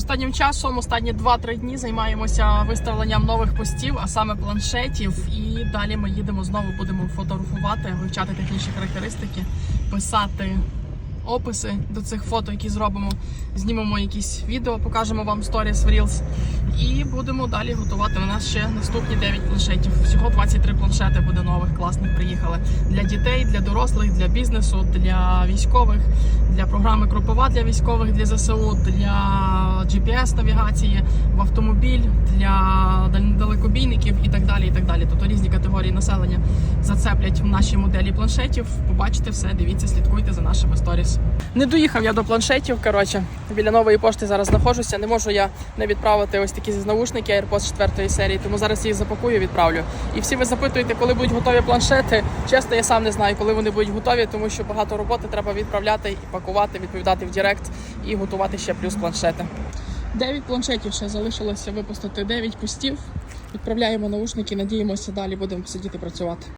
Останнім часом, останні 2-3 дні займаємося виставленням нових постів, а саме планшетів. І далі ми їдемо знову, будемо фотографувати, вивчати технічні характеристики, писати описи до цих фото, які зробимо. Знімемо якісь відео, покажемо вам сторіс в Reels. І будемо далі готувати. У нас ще наступні 9 планшетів. Всього 23 планшети буде нових класних. Приїхали для дітей, для дорослих, для бізнесу, для військових, для програми Кропова для військових, для ЗСУ, для GPS навігації в автомобіль, для далекобійників і так далі. І так далі. Тобто різні категорії населення зацеплять в нашій моделі планшетів. Побачите все, дивіться, слідкуйте за нашими сторіс. Не доїхав я до планшетів. Коротше, біля нової пошти зараз знаходжуся. Не можу я не відправити ось такі наушники AirPods 4 серії, тому зараз їх запакую, відправлю. І всі ви запитуєте, коли будуть готові планшети. Чесно, я сам не знаю, коли вони будуть готові, тому що багато роботи треба відправляти і пакувати, відповідати в Директ і готувати ще плюс планшети. Дев'ять планшетів ще залишилося випустити 9 пустів. Відправляємо наушники, надіємося, далі будемо сидіти працювати.